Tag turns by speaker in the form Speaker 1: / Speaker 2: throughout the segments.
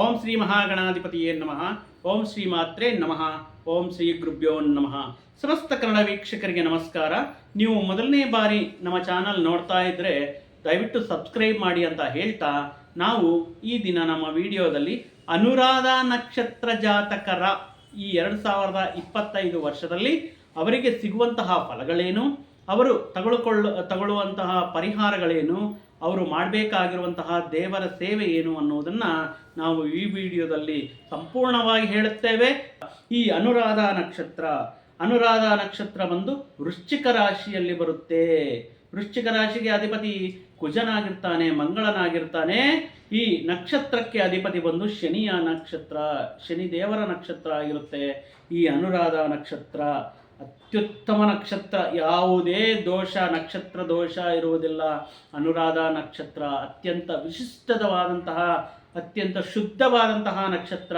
Speaker 1: ಓಂ ಶ್ರೀ ಮಹಾಗಣಾಧಿಪತಿಯೇ ನಮಃ. ಓಂ ಶ್ರೀ ಮಾತ್ರೇ ನಮಃ. ಓಂ ಶ್ರೀ ಗುರುಭ್ಯೋ ನಮಃ. ಸಮಸ್ತ ಕನ್ನಡ ವೀಕ್ಷಕರಿಗೆ ನಮಸ್ಕಾರ. ನೀವು ಮೊದಲನೇ ಬಾರಿ ನಮ್ಮ ಚಾನಲ್ ನೋಡ್ತಾ ಇದ್ದರೆ ದಯವಿಟ್ಟು ಸಬ್ಸ್ಕ್ರೈಬ್ ಮಾಡಿ ಅಂತ ಹೇಳ್ತಾ, ನಾವು ಈ ದಿನ ನಮ್ಮ ವಿಡಿಯೋದಲ್ಲಿ ಅನುರಾಧ ನಕ್ಷತ್ರ ಜಾತಕರ ಈ ಎರಡು ಸಾವಿರದ ಇಪ್ಪತ್ತೈದು ವರ್ಷದಲ್ಲಿ ಅವರಿಗೆ ಸಿಗುವಂತಹ ಫಲಗಳೇನು? ಅವರು ತಗೊಳ್ಕೊಳ್ಳ, ತಗೊಳ್ಳುವಂತಹ ಪರಿಹಾರಗಳೇನು? ಅವರು ಮಾಡಬೇಕಾಗಿರುವಂತಹ ದೇವರ ಸೇವೆ ಏನು ಅನ್ನೋದನ್ನು ನಾವು ಈ ವಿಡಿಯೋದಲ್ಲಿ ಸಂಪೂರ್ಣವಾಗಿ ಹೇಳುತ್ತೇವೆ. ಈ ಅನುರಾಧ ನಕ್ಷತ್ರ ಅನುರಾಧ ನಕ್ಷತ್ರ ಬಂದು ವೃಶ್ಚಿಕ ರಾಶಿಯಲ್ಲಿ ಬರುತ್ತೆ. ವೃಶ್ಚಿಕ ರಾಶಿಗೆ ಅಧಿಪತಿ ಕುಜನಾಗಿರ್ತಾನೆ, ಮಂಗಳನಾಗಿರ್ತಾನೆ. ಈ ನಕ್ಷತ್ರಕ್ಕೆ ಅಧಿಪತಿ ಬಂದು ಶನಿಯ ನಕ್ಷತ್ರ ಶನಿ ದೇವರ ನಕ್ಷತ್ರ ಆಗಿರುತ್ತೆ. ಈ ಅನುರಾಧ ನಕ್ಷತ್ರ ಅತ್ಯುತ್ತಮ ನಕ್ಷತ್ರ, ಯಾವುದೇ ದೋಷ, ನಕ್ಷತ್ರ ದೋಷ ಇರುವುದಿಲ್ಲ. ಅನುರಾಧ ನಕ್ಷತ್ರ, ಅತ್ಯಂತ ವಿಶಿಷ್ಟವಾದಂತಹ, ಅತ್ಯಂತ ಶುದ್ಧವಾದಂತಹ ನಕ್ಷತ್ರ,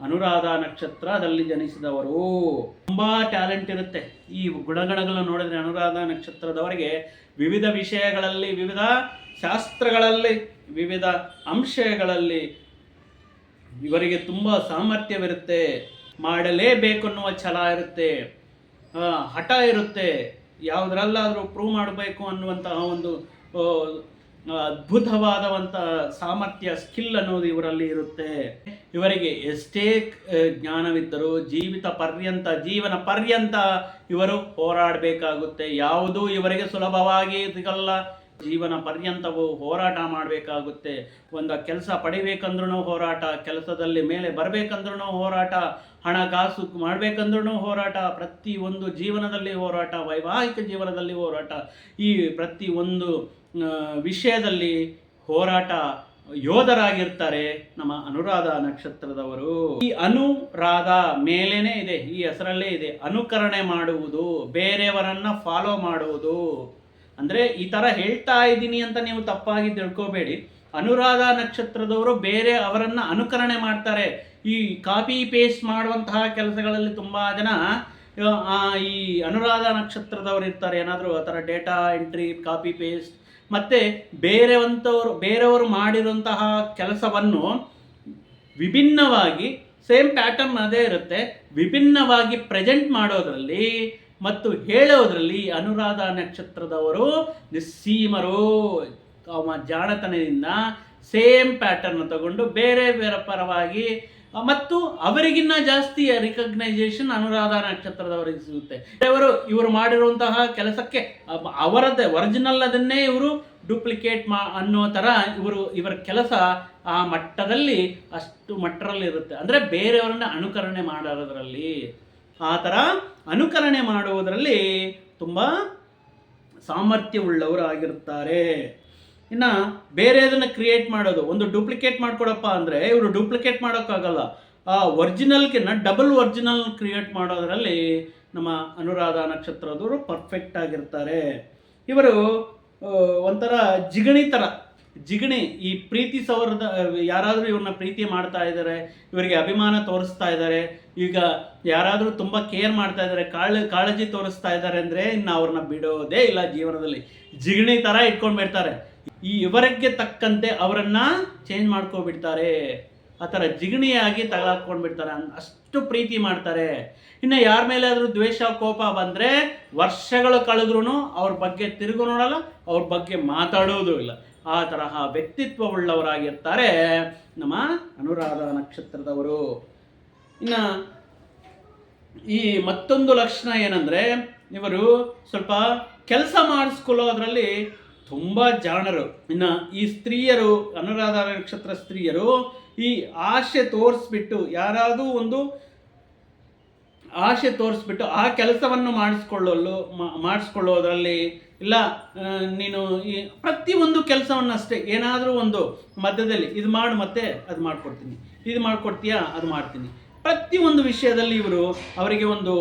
Speaker 1: ಅನುರಾಧ ನಕ್ಷತ್ರದಲ್ಲಿ ಜನಿಸಿದವರು. ತುಂಬಾ ಟ್ಯಾಲೆಂಟ್ ಇರುತ್ತೆ. ಈ ಗುಣಗಣಗಳನ್ನು ನೋಡಿದರೆ ಅನುರಾಧ ನಕ್ಷತ್ರದವರಿಗೆ ವಿವಿಧ ವಿಷಯಗಳಲ್ಲಿ, ವಿವಿಧ ಶಾಸ್ತ್ರಗಳಲ್ಲಿ, ವಿವಿಧ ಅಂಶಗಳಲ್ಲಿ ಇವರಿಗೆ ತುಂಬ ಸಾಮರ್ಥ್ಯವಿರುತ್ತೆ. ಮಾಡಲೇಬೇಕು ಅನ್ನುವ ಛಲ ಇರುತ್ತೆ. ಹಠ ಇರುತ್ತೆ. ಯಾವುದ್ರಲ್ಲಾದರೂ ಪ್ರೂವ್ ಮಾಡಬೇಕು ಅನ್ನುವಂತಹ ಒಂದು ಅದ್ಭುತವಾದವಂತಹ ಸಾಮರ್ಥ್ಯ ಸ್ಕಿಲ್ ಅನ್ನೋದು ಇವರಲ್ಲಿ ಇರುತ್ತೆ. ಇವರಿಗೆ ಎಷ್ಟೇ ಜ್ಞಾನವಿದ್ದರೂ ಜೀವಿತ ಪರ್ಯಂತ, ಜೀವನ ಪರ್ಯಂತ ಇವರು ಹೋರಾಡಬೇಕಾಗುತ್ತೆ. ಯಾವುದೂ ಇವರಿಗೆ ಸುಲಭವಾಗಿ ಸಿಗಲ್ಲ. ಜೀವನ ಪರ್ಯಂತವು ಹೋರಾಟ ಮಾಡಬೇಕಾಗುತ್ತೆ. ಒಂದು ಕೆಲಸ ಪಡಿಬೇಕಂದ್ರೂ ಹೋರಾಟ, ಕೆಲಸದಲ್ಲಿ ಮೇಲೆ ಬರಬೇಕಂದ್ರೂ ಹೋರಾಟ ಹಣಕಾಸು ಮಾಡಬೇಕಂದ್ರೂ ಹೋರಾಟ, ಪ್ರತಿ ಒಂದು ಜೀವನದಲ್ಲಿ ಹೋರಾಟ, ವೈವಾಹಿಕ ಜೀವನದಲ್ಲಿ ಹೋರಾಟ, ಈ ಪ್ರತಿ ಒಂದು ವಿಷಯದಲ್ಲಿ ಹೋರಾಟ ಯೋಧರಾಗಿರ್ತಾರೆ ನಮ್ಮ ಅನುರಾಧ ನಕ್ಷತ್ರದವರು. ಈ ಅನುರಾಧ ಮೇಲೇನೆ ಇದೆ, ಈ ಹೆಸರಲ್ಲೇ ಇದೆ, ಅನುಕರಣೆ ಮಾಡುವುದು, ಬೇರೆಯವರನ್ನ ಫಾಲೋ ಮಾಡುವುದು. ಅಂದ್ರೆ ಈ ತರ ಹೇಳ್ತಾ ಇದ್ದೀನಿ ಅಂತ ನೀವು ತಪ್ಪಾಗಿ ತಿಳ್ಕೋಬೇಡಿ. ಅನುರಾಧ ನಕ್ಷತ್ರದವರು ಬೇರೆ ಅವರನ್ನ ಅನುಕರಣೆ ಮಾಡ್ತಾರೆ. ಈ ಕಾಪಿ ಪೇಸ್ಟ್ ಮಾಡುವಂತಹ ಕೆಲಸಗಳಲ್ಲಿ ತುಂಬ ಜನ ಈ ಅನುರಾಧ ನಕ್ಷತ್ರದವರು ಇರ್ತಾರೆ. ಏನಾದರೂ ಆ ಥರ ಡೇಟಾ ಎಂಟ್ರಿ, ಕಾಪಿ ಪೇಸ್ಟ್, ಮತ್ತು ಬೇರೆವಂಥವ್ರು ಬೇರೆಯವರು ಮಾಡಿರುವಂತಹ ಕೆಲಸವನ್ನು ವಿಭಿನ್ನವಾಗಿ, ಸೇಮ್ ಪ್ಯಾಟರ್ನ್ ಅದೇ ಇರುತ್ತೆ, ವಿಭಿನ್ನವಾಗಿ ಪ್ರೆಸೆಂಟ್ ಮಾಡೋದರಲ್ಲಿ ಮತ್ತು ಹೇಳೋದರಲ್ಲಿ ಅನುರಾಧ ನಕ್ಷತ್ರದವರು ನಿಸ್ಸೀಮರು ಜಾಣತನದಿಂದ ಸೇಮ್ ಪ್ಯಾಟರ್ನ್ ತಗೊಂಡು ಬೇರೆ ಬೇರೆ ಪರವಾಗಿ ಮತ್ತು ಅವರಿಗಿನ್ನ ಜಾಸ್ತಿ ರಿಕಗ್ನೈಸೇಷನ್ ಅನುರಾಧ ನಕ್ಷತ್ರದವರಿಗೆ ಸಿಗುತ್ತೆ. ಅವರು ಇವರು ಮಾಡಿರುವಂತಹ ಕೆಲಸಕ್ಕೆ ಅವರದ್ದೇ ಒರಿಜಿನಲ್ ಅದನ್ನೇ ಇವರು ಡೂಪ್ಲಿಕೇಟ್ ಮಾ, ಅನ್ನೋ ಥರ ಇವರು, ಇವರ ಕೆಲಸ ಆ ಮಟ್ಟದಲ್ಲಿ ಅಷ್ಟು ಮಟ್ಟರಲ್ಲಿ ಇರುತ್ತೆ ಅಂದರೆ ಬೇರೆಯವರನ್ನ ಅನುಕರಣೆ ಮಾಡೋದ್ರಲ್ಲಿ, ಆ ಥರ ಅನುಕರಣೆ ಮಾಡುವುದರಲ್ಲಿ ತುಂಬ ಸಾಮರ್ಥ್ಯವುಳ್ಳವರು ಆಗಿರುತ್ತಾರೆ ಇನ್ನು ಬೇರೆದನ್ನು ಕ್ರಿಯೇಟ್ ಮಾಡೋದು. ಒಂದು ಡೂಪ್ಲಿಕೇಟ್ ಮಾಡ್ಕೊಡಪ್ಪ ಅಂದರೆ ಇವರು ಡೂಪ್ಲಿಕೇಟ್ ಮಾಡೋಕ್ಕಾಗಲ್ಲ. ಆ ಒರಿಜಿನಲ್ಗಿನ್ನ ಡಬಲ್ ಒರಿಜಿನಲ್ ಕ್ರಿಯೇಟ್ ಮಾಡೋದರಲ್ಲಿ ನಮ್ಮ ಅನುರಾಧ ನಕ್ಷತ್ರದವರು ಪರ್ಫೆಕ್ಟ್ ಆಗಿರ್ತಾರೆ. ಇವರು ಒಂಥರ ಜಿಗಣಿ ಥರ ಜಿಗಣಿ, ಈ ಪ್ರೀತಿ ಸೌರದ ಯಾರಾದರೂ ಇವ್ರನ್ನ ಪ್ರೀತಿ ಮಾಡ್ತಾ ಇದ್ದಾರೆ ಇವರಿಗೆ ಅಭಿಮಾನ ತೋರಿಸ್ತಾ ಇದ್ದಾರೆ ಈಗ ಯಾರಾದರೂ ತುಂಬ ಕೇರ್ ಮಾಡ್ತಾ ಇದ್ದಾರೆ ಕಾಳ, ಕಾಳಜಿ ತೋರಿಸ್ತಾ ಇದ್ದಾರೆ ಅಂದರೆ ಇನ್ನು ಅವ್ರನ್ನ ಬಿಡೋದೇ ಇಲ್ಲ ಜೀವನದಲ್ಲಿ. ಜಿಗಣಿ ಥರ ಇಟ್ಕೊಂಡ್ಬಿಡ್ತಾರೆ ಈ ವಿವರಕ್ಕೆ ತಕ್ಕಂತೆ ಅವರನ್ನ ಚೇಂಜ್ ಮಾಡ್ಕೊಬಿಡ್ತಾರೆ. ಆ ಥರ ಜಿಗಣಿಯಾಗಿ ತಗಲಾಕೊಂಡ್ಬಿಡ್ತಾರೆ ಅಷ್ಟು ಪ್ರೀತಿ ಮಾಡ್ತಾರೆ. ಇನ್ನು ಯಾರ ಮೇಲೆ ಆದರೂ ದ್ವೇಷ, ಕೋಪ ಬಂದರೆ ವರ್ಷಗಳು ಕಳೆದ್ರೂ ಅವ್ರ ಬಗ್ಗೆ ತಿರುಗು ನೋಡಲ್ಲ, ಅವ್ರ ಬಗ್ಗೆ ಮಾತಾಡೋದು ಇಲ್ಲ. ಆ ತರಹ ವ್ಯಕ್ತಿತ್ವವುಳ್ಳವರಾಗಿರ್ತಾರೆ ನಮ್ಮ ಅನುರಾಧ ನಕ್ಷತ್ರದವರು. ಇನ್ನು ಈ ಮತ್ತೊಂದು ಲಕ್ಷಣ ಏನಂದರೆ, ಇವರು ಸ್ವಲ್ಪ ಕೆಲಸ ಮಾಡಿಸ್ಕೊಳ್ಳೋದ್ರಲ್ಲಿ ತುಂಬ ಜಾಣರು. ಇನ್ನು ಈ ಸ್ತ್ರೀಯರು ಅನುರಾಧ ನಕ್ಷತ್ರ ಸ್ತ್ರೀಯರು ಈ ಆಶೆ ತೋರಿಸ್ಬಿಟ್ಟು ಯಾರಾದರೂ ಒಂದು ಆಶೆ ತೋರಿಸ್ಬಿಟ್ಟು ಆ ಕೆಲಸವನ್ನು ಮಾಡಿಸ್ಕೊಳ್ಳಲು ಮಾಡಿಸ್ಕೊಳ್ಳೋದ್ರಲ್ಲಿ ಇಲ್ಲ ನೀನು ಈ ಪ್ರತಿಯೊಂದು ಕೆಲಸವನ್ನು ಅಷ್ಟೇ ಏನಾದರೂ ಒಂದು ಮಧ್ಯದಲ್ಲಿ ಇದು ಮಾಡು ಮತ್ತೆ ಅದು ಮಾಡಿಕೊಡ್ತೀನಿ, ಇದು ಮಾಡಿಕೊಡ್ತೀಯಾ ಅದು ಮಾಡ್ತೀನಿ. ಪ್ರತಿಯೊಂದು ವಿಷಯದಲ್ಲಿ ಇವರು ಅವರಿಗೆ ಒಂದು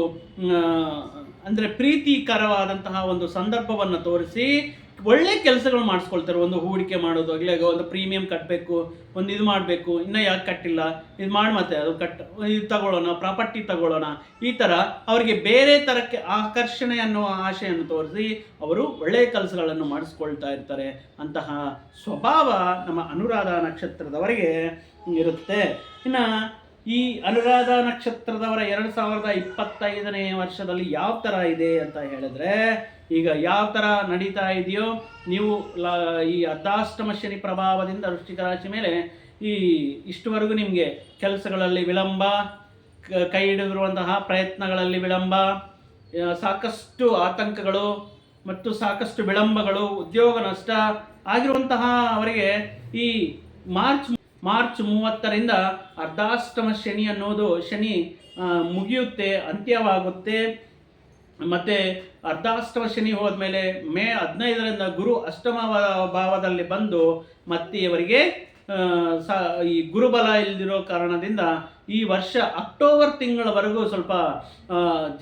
Speaker 1: ಅಂದರೆ ಪ್ರೀತಿಕರವಾದಂತಹ ಒಂದು ಸಂದರ್ಭವನ್ನು ತೋರಿಸಿ ಒಳ್ಳೆ ಕೆಲಸಗಳು ಮಾಡಿಸ್ಕೊಳ್ತಾರೆ. ಒಂದು ಹೂಡಿಕೆ ಮಾಡೋದು, ಆಗಲೇ ಒಂದು ಪ್ರೀಮಿಯಂ ಕಟ್ಟಬೇಕು ಒಂದು ಇದು ಮಾಡಬೇಕು, ಇನ್ನೂ ಯಾಕೆ ಕಟ್ಟಿಲ್ಲ? ಇದು ಮಾಡಿ ಮತ್ತೆ ಅದು ಕಟ್, ಇದು ತಗೊಳ್ಳೋಣ, ಪ್ರಾಪರ್ಟಿ ತಗೊಳ್ಳೋಣ. ಈ ಥರ ಅವರಿಗೆ ಬೇರೆ ಥರಕ್ಕೆ ಆಕರ್ಷಣೆ ಅನ್ನುವ ಆಶೆಯನ್ನು ತೋರಿಸಿ ಅವರು ಒಳ್ಳೆಯ ಕೆಲಸಗಳನ್ನು ಮಾಡಿಸ್ಕೊಳ್ತಾ ಇರ್ತಾರೆ ಅಂತಹ ಸ್ವಭಾವ ನಮ್ಮ ಅನುರಾಧ ನಕ್ಷತ್ರದವರಿಗೆ ಇರುತ್ತೆ. ಇನ್ನು ಈ ಅನುರಾಧ ನಕ್ಷತ್ರದವರ ಎರಡು ಸಾವಿರದ ಇಪ್ಪತ್ತೈದನೇ ವರ್ಷದಲ್ಲಿ ಯಾವ ಥರ ಇದೆ ಅಂತ ಹೇಳಿದ್ರೆ, ಈಗ ಯಾವ ಥರ ನಡೀತಾ ಇದೆಯೋ, ನೀವು ಈ ಅರ್ಧಾಷ್ಟಮ ಶನಿ ಪ್ರಭಾವದಿಂದ ವೃಶ್ಚಿಕ ರಾಶಿ ಮೇಲೆ ಈ ಇಷ್ಟುವರೆಗೂ ನಿಮಗೆ ಕೆಲಸಗಳಲ್ಲಿ ವಿಳಂಬ, ಕೈ ಹಿಡಿದಿರುವಂತಹ ಪ್ರಯತ್ನಗಳಲ್ಲಿ ವಿಳಂಬ ಸಾಕಷ್ಟು ಆತಂಕಗಳು ಮತ್ತು ಸಾಕಷ್ಟು ವಿಳಂಬಗಳು, ಉದ್ಯೋಗ ನಷ್ಟ ಆಗಿರುವಂತಹ ಅವರಿಗೆ ಈ ಮಾರ್ಚ್ ಮಾರ್ಚ್ ಮೂವತ್ತರಿಂದ ಅರ್ಧಾಷ್ಟಮ ಶನಿ ಅನ್ನೋದು ಶನಿ ಮುಗಿಯುತ್ತೆ, ಅಂತ್ಯವಾಗುತ್ತೆ. ಮತ್ತೆ ಅರ್ಧಾಷ್ಟಮ ಶನಿ ಹೋದ್ಮೇಲೆ ಮೇ ಹದಿನೈದರಿಂದ ಗುರು ಅಷ್ಟಮ ಭಾವದಲ್ಲಿ ಬಂದು ಮತ್ತೆ ಇವರಿಗೆ ಈ ಗುರುಬಲ ಇಲ್ದಿರೋ ಕಾರಣದಿಂದ ಈ ವರ್ಷ ಅಕ್ಟೋಬರ್ ತಿಂಗಳವರೆಗೂ ಸ್ವಲ್ಪ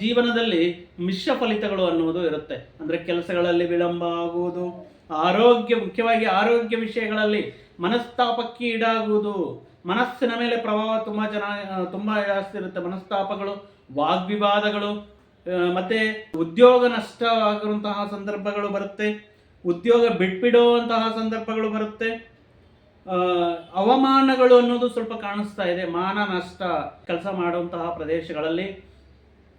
Speaker 1: ಜೀವನದಲ್ಲಿ ಮಿಶ್ರ ಫಲಿತಗಳು ಅನ್ನುವುದು ಇರುತ್ತೆ. ಅಂದರೆ ಕೆಲಸಗಳಲ್ಲಿ ವಿಳಂಬ ಆಗುವುದು ಆರೋಗ್ಯ, ಮುಖ್ಯವಾಗಿ ಆರೋಗ್ಯ ವಿಷಯಗಳಲ್ಲಿ ಮನಸ್ತಾಪಕ್ಕೆ ಈಡಾಗುವುದು. ಮನಸ್ಸಿನ ಮೇಲೆ ಪ್ರಭಾವ ತುಂಬ ಜನ ತುಂಬ ಜಾಸ್ತಿ ಇರುತ್ತೆ. ಮನಸ್ತಾಪಗಳು, ವಾಗ್ವಿವಾದಗಳು ಮತ್ತು ಉದ್ಯೋಗ ನಷ್ಟ ಆಗಿರುವಂತಹ ಸಂದರ್ಭಗಳು ಬರುತ್ತೆ. ಉದ್ಯೋಗ ಬಿಟ್ಬಿಡುವಂತಹ ಸಂದರ್ಭಗಳು ಬರುತ್ತೆ. ಅವಮಾನಗಳು ಅನ್ನೋದು ಸ್ವಲ್ಪ ಕಾಣಿಸ್ತಾ ಇದೆ. ಮಾನ ನಷ್ಟ, ಕೆಲಸ ಮಾಡುವಂತಹ ಪ್ರದೇಶಗಳಲ್ಲಿ.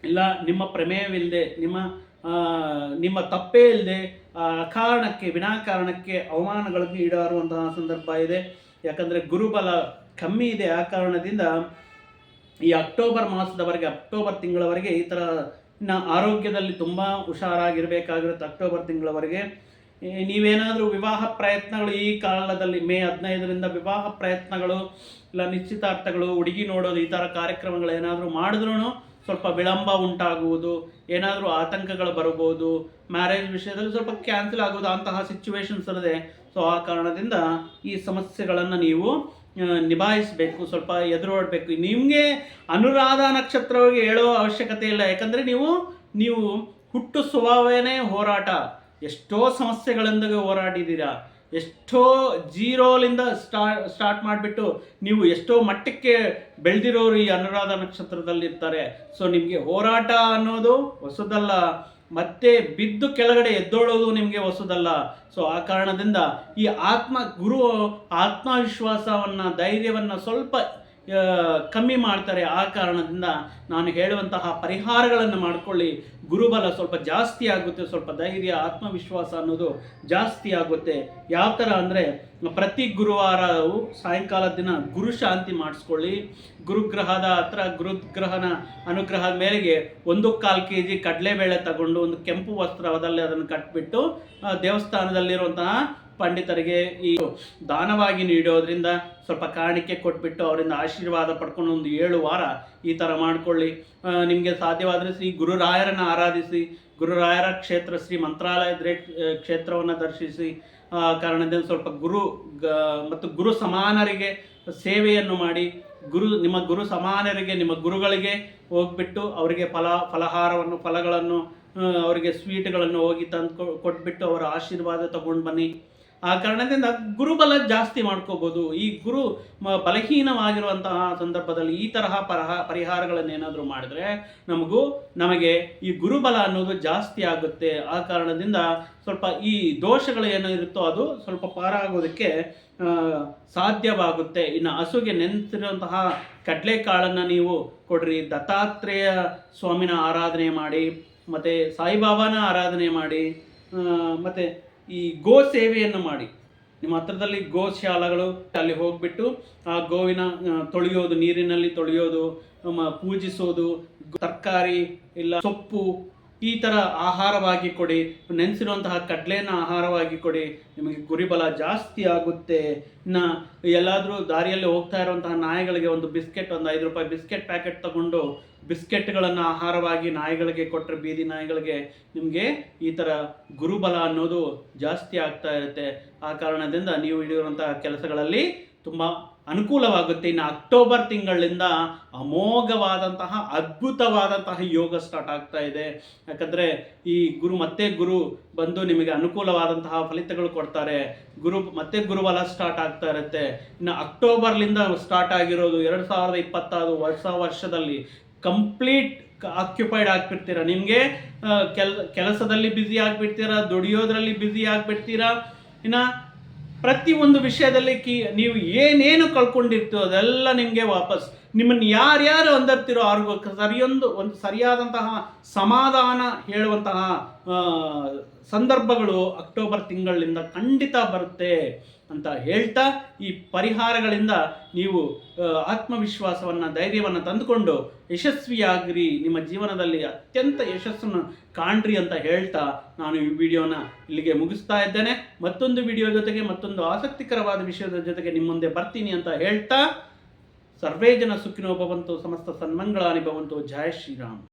Speaker 1: ಇಲ್ಲ, ನಿಮ್ಮ ಪ್ರಮೇಯವಿಲ್ಲದೆ ನಿಮ್ಮ ನಿಮ್ಮ ತಪ್ಪೇ ಇಲ್ಲದೆ ಕಾರಣಕ್ಕೆ, ವಿನಾಕಾರಣಕ್ಕೆ ಅವಮಾನಗಳನ್ನು ಈಡಾರುವಂತಹ ಸಂದರ್ಭ ಇದೆ. ಯಾಕಂದರೆ ಗುರುಬಲ ಕಮ್ಮಿ ಇದೆ. ಆ ಕಾರಣದಿಂದ ಈ ಅಕ್ಟೋಬರ್ ಮಾಸದವರೆಗೆ, ಅಕ್ಟೋಬರ್ ತಿಂಗಳವರೆಗೆ ಈ ಥರ ಆರೋಗ್ಯದಲ್ಲಿ ತುಂಬ ಹುಷಾರಾಗಿರಬೇಕಾಗಿರುತ್ತೆ ಅಕ್ಟೋಬರ್ ತಿಂಗಳವರೆಗೆ. ನೀವೇನಾದರೂ ವಿವಾಹ ಪ್ರಯತ್ನಗಳು ಈ ಕಾಲದಲ್ಲಿ, ಮೇ ಹದಿನೈದರಿಂದ ವಿವಾಹ ಪ್ರಯತ್ನಗಳು, ಇಲ್ಲ ನಿಶ್ಚಿತಾರ್ಥಗಳು, ಹುಡುಗಿ ನೋಡೋದು ಈ ಥರ ಕಾರ್ಯಕ್ರಮಗಳು ಏನಾದರೂ ಮಾಡಿದ್ರೂ ಸ್ವಲ್ಪ ವಿಳಂಬ ಉಂಟಾಗುವುದು, ಏನಾದರೂ ಆತಂಕಗಳು ಬರ್ಬೋದು ಮ್ಯಾರೇಜ್ ವಿಷಯದಲ್ಲಿ ಸ್ವಲ್ಪ ಕ್ಯಾನ್ಸಲ್ ಆಗುವುದು, ಅಂತಹ ಸಿಚುವೇಶನ್ಸ್ ಇರದೆ ಸೊ ಆ ಕಾರಣದಿಂದ ಈ ಸಮಸ್ಯೆಗಳನ್ನು ನೀವು ನಿಭಾಯಿಸಬೇಕು, ಸ್ವಲ್ಪ ಎದುರೋಡಬೇಕು. ನಿಮಗೆ ಅನುರಾಧ ನಕ್ಷತ್ರವಾಗಿ ಹೇಳೋ ಅವಶ್ಯಕತೆ ಇಲ್ಲ, ಯಾಕಂದರೆ ನೀವು ನೀವು ಹುಟ್ಟು ಸ್ವಭಾವನೇ ಹೋರಾಟ, ಎಷ್ಟೋ ಸಮಸ್ಯೆಗಳೊಂದಿಗೆ ಹೋರಾಡಿದ್ದೀರಾ, ಎಷ್ಟೋ ಜೀರೋಲಿಂದ ಸ್ಟಾರ್ಟ್ ಸ್ಟಾರ್ಟ್ ಮಾಡಿಬಿಟ್ಟು ನೀವು ಎಷ್ಟೋ ಮಟ್ಟಕ್ಕೆ ಬೆಳೆದಿರೋರು ಈ ಅನುರಾಧ ನಕ್ಷತ್ರದಲ್ಲಿ ಇರ್ತಾರೆ ಸೊ ನಿಮಗೆ ಹೋರಾಟ ಅನ್ನೋದು ಹೊಸದಲ್ಲ. ಮತ್ತೆ ಬಿದ್ದು ಕೆಳಗಡೆ ಎದ್ದೋಳೋದು ನಿಮಗೆ ಹೊಸದಲ್ಲ. ಸೊ ಆ ಕಾರಣದಿಂದ ಈ ಆತ್ಮ ಗುರು ಆತ್ಮವಿಶ್ವಾಸವನ್ನು, ಧೈರ್ಯವನ್ನು ಸ್ವಲ್ಪ ಕಮ್ಮಿ ಮಾಡ್ತಾರೆ. ಆ ಕಾರಣದಿಂದ ನಾನು ಹೇಳುವಂತಹ ಪರಿಹಾರಗಳನ್ನು ಮಾಡಿಕೊಳ್ಳಿ. ಗುರುಬಲ ಸ್ವಲ್ಪ ಜಾಸ್ತಿ ಆಗುತ್ತೆ, ಸ್ವಲ್ಪ ಧೈರ್ಯ, ಆತ್ಮವಿಶ್ವಾಸ ಅನ್ನೋದು ಜಾಸ್ತಿ ಆಗುತ್ತೆ. ಯಾವ ಥರ ಅಂದರೆ ಪ್ರತಿ ಗುರುವಾರವು ಸಾಯಂಕಾಲ ದಿನ ಗುರು ಶಾಂತಿ ಮಾಡಿಸ್ಕೊಳ್ಳಿ. ಗುರುಗ್ರಹದ ಹತ್ರ ಗುರುಗ್ರಹನ ಅನುಗ್ರಹದ ಮೇರೆಗೆ ಒಂದು ಕಾಲು ಕೆ ಜಿ ಕಡಲೆಬೇಳೆ ತಗೊಂಡು ಒಂದು ಕೆಂಪು ವಸ್ತ್ರದಲ್ಲಿ ಅದನ್ನು ಕಟ್ಬಿಟ್ಟು ದೇವಸ್ಥಾನದಲ್ಲಿರುವಂತಹ ಪಂಡಿತರಿಗೆ ಈ ದಾನವಾಗಿ ನೀಡೋದ್ರಿಂದ ಸ್ವಲ್ಪ ಕಾಣಿಕೆ ಕೊಟ್ಬಿಟ್ಟು ಅವರಿಂದ ಆಶೀರ್ವಾದ ಪಡ್ಕೊಂಡು ಒಂದು ಏಳು ವಾರ ಈ ಥರ ಮಾಡಿಕೊಳ್ಳಿ. ನಿಮಗೆ ಸಾಧ್ಯವಾದರೆ ಶ್ರೀ ಗುರುರಾಯರನ್ನು ಆರಾಧಿಸಿ, ಗುರುರಾಯರ ಕ್ಷೇತ್ರ, ಶ್ರೀ ಮಂತ್ರಾಲಯ ಕ್ಷೇತ್ರವನ್ನು ದರ್ಶಿಸಿ ಕಾರಣದಿಂದ ಸ್ವಲ್ಪ ಗುರು ಮತ್ತು ಗುರು ಸಮಾನರಿಗೆ ಸೇವೆಯನ್ನು ಮಾಡಿ, ಗುರು, ನಿಮ್ಮ ಗುರು ಸಮಾನರಿಗೆ, ನಿಮ್ಮ ಗುರುಗಳಿಗೆ ಹೋಗ್ಬಿಟ್ಟು ಅವರಿಗೆ ಫಲ, ಫಲಹಾರವನ್ನು, ಫಲಗಳನ್ನು ಅವರಿಗೆ ಸ್ವೀಟ್ಗಳನ್ನು ಹೋಗಿ ತಂದು ಕೊಟ್ಬಿಟ್ಟು ಅವರ ಆಶೀರ್ವಾದ ತಗೊಂಡು ಬನ್ನಿ. ಆ ಕಾರಣದಿಂದ ಗುರುಬಲ ಜಾಸ್ತಿ ಮಾಡ್ಕೋಬೋದು. ಈ ಗುರು ಬಲಹೀನವಾಗಿರುವಂತಹ ಸಂದರ್ಭದಲ್ಲಿ ಈ ತರಹ ಪರಹ ಪರಿಹಾರಗಳನ್ನೇನಾದರೂ ಮಾಡಿದ್ರೆ ನಮಗೂ ನಮಗೆ ಈ ಗುರುಬಲ ಅನ್ನೋದು ಜಾಸ್ತಿ ಆಗುತ್ತೆ. ಆ ಕಾರಣದಿಂದ ಸ್ವಲ್ಪ ಈ ದೋಷಗಳು ಏನೋ ಇರುತ್ತೋ ಅದು ಸ್ವಲ್ಪ ಪಾರಾಗೋದಕ್ಕೆ ಸಾಧ್ಯವಾಗುತ್ತೆ. ಇನ್ನು ಹಸುಗೆ ನೆನೆಸಿರುವಂತಹ ಕಡಲೆಕಾಳನ್ನು ನೀವು ಕೊಡ್ರಿ. ದತ್ತಾತ್ರೇಯ ಸ್ವಾಮಿನ ಆರಾಧನೆ ಮಾಡಿ, ಮತ್ತು ಸಾಯಿಬಾಬಾನ ಆರಾಧನೆ ಮಾಡಿ ಮತ್ತೆ ಈ ಗೋ ಸೇವೆಯನ್ನು ಮಾಡಿ. ನಿಮ್ಮ ಹತ್ರದಲ್ಲಿ ಗೋ ಶಾಲಗಳು ಅಲ್ಲಿ ಹೋಗ್ಬಿಟ್ಟು ಆ ಗೋವಿನ ತೊಳೆಯೋದು, ನೀರಿನಲ್ಲಿ ತೊಳೆಯೋದು ಪೂಜಿಸೋದು ತರಕಾರಿ, ಇಲ್ಲ ಸೊಪ್ಪು ಈ ಥರ ಆಹಾರವಾಗಿ ಕೊಡಿ, ನೆನೆಸಿರುವಂತಹ ಕಡಲೆನ ಆಹಾರವಾಗಿ ಕೊಡಿ, ನಿಮಗೆ ಗುರಿಬಲ ಜಾಸ್ತಿ ಆಗುತ್ತೆ. ಇನ್ನು ಎಲ್ಲಾದರೂ ದಾರಿಯಲ್ಲಿ ಹೋಗ್ತಾ ಇರುವಂತಹ ನಾಯಿಗಳಿಗೆ ಒಂದು ಬಿಸ್ಕೆಟ್, ಒಂದು ಐದು ರೂಪಾಯಿ ಬಿಸ್ಕೆಟ್ ಪ್ಯಾಕೆಟ್ ತಗೊಂಡು ಬಿಸ್ಕೆಟ್ಗಳನ್ನು ಆಹಾರವಾಗಿ ನಾಯಿಗಳಿಗೆ ಕೊಟ್ಟರೆ ಬೀದಿ ನಾಯಿಗಳಿಗೆ ನಿಮಗೆ ಈ ಥರ ಗುರುಬಲ ಅನ್ನೋದು ಜಾಸ್ತಿ ಆಗ್ತಾ ಇರುತ್ತೆ. ಆ ಕಾರಣದಿಂದ ನೀವು ಹಿಡಿಯುವಂತಹ ಕೆಲಸಗಳಲ್ಲಿ ತುಂಬ ಅನುಕೂಲವಾಗುತ್ತೆ. ಇನ್ನು ಅಕ್ಟೋಬರ್ ತಿಂಗಳಿಂದ ಅಮೋಘವಾದಂತಹ, ಅದ್ಭುತವಾದಂತಹ ಯೋಗ ಸ್ಟಾರ್ಟ್ ಆಗ್ತಾ ಇದೆ. ಯಾಕಂದರೆ ಈ ಗುರು ಮತ್ತೆ ಗುರು ಬಂದು ನಿಮಗೆ ಅನುಕೂಲವಾದಂತಹ ಫಲಿತಗಳು ಕೊಡ್ತಾರೆ. ಗುರು ಮತ್ತೆ ಗುರುಬಲ ಸ್ಟಾರ್ಟ್ ಆಗ್ತಾ ಇರುತ್ತೆ. ಇನ್ನು ಅಕ್ಟೋಬರ್ಲಿಂದ ಸ್ಟಾರ್ಟ್ ಆಗಿರೋದು ಎರಡು ಸಾವಿರದ ಇಪ್ಪತ್ತಾರು ಹೊಸ ವರ್ಷದಲ್ಲಿ ಕಂಪ್ಲೀಟ್ ಆಕ್ಯುಪೈಡ್ ಆಗ್ಬಿಡ್ತೀರ? ನಿಮಗೆ ಕೆಲ್, ಕೆಲಸದಲ್ಲಿ ಬ್ಯುಸಿ ಆಗಿಬಿಡ್ತೀರಾ? ದುಡಿಯೋದ್ರಲ್ಲಿ ಬ್ಯುಸಿ ಆಗಿಬಿಡ್ತೀರಾ? ಇನ್ನು ಪ್ರತಿಯೊಂದು ವಿಷಯದಲ್ಲಿ ಕಿ ನೀವು ಏನೇನು ಕಳ್ಕೊಂಡಿರ್ತೀರೋ ಅದೆಲ್ಲ ನಿಮಗೆ ವಾಪಸ್. ನಿಮ್ಮನ್ನು ಯಾರ್ಯಾರು ಅಂದರ್ತಿರೋ ಅವ್ರಿಗೂ ಸರಿಯೊಂದು ಒಂದು ಸರಿಯಾದಂತಹ ಸಮಾಧಾನ ಹೇಳುವಂತಹ ಸಂದರ್ಭಗಳು ಅಕ್ಟೋಬರ್ ತಿಂಗಳಿಂದ ಖಂಡಿತ ಬರುತ್ತೆ. ಅಂತ ಹೇಳ್ತಾ ಈ ಪರಿಹಾರಗಳಿಂದ ನೀವು ಆತ್ಮವಿಶ್ವಾಸವನ್ನು, ಧೈರ್ಯವನ್ನು ತಂದುಕೊಂಡು ಯಶಸ್ವಿಯಾಗ್ರಿ. ನಿಮ್ಮ ಜೀವನದಲ್ಲಿ ಅತ್ಯಂತ ಯಶಸ್ಸನ್ನು ಕಾಣ್ರಿ ಅಂತ ಹೇಳ್ತಾ ನಾನು ಈ ವಿಡಿಯೋನ ಇಲ್ಲಿಗೆ ಮುಗಿಸ್ತಾ ಇದ್ದೇನೆ. ಮತ್ತೊಂದು ವಿಡಿಯೋ ಜೊತೆಗೆ, ಮತ್ತೊಂದು ಆಸಕ್ತಿಕರವಾದ ವಿಷಯದ ಜೊತೆಗೆ ನಿಮ್ಮ ಮುಂದೆ ಬರ್ತೀನಿ ಅಂತ ಹೇಳ್ತಾ, ಸರ್ವೇ ಜನ ಸುಖಿನೋ ಸಮಸ್ತ ಸನ್ಮಂಗಳಾನಿ ಭವಂತು ಜಯ ಶ್ರೀರಾಮ್.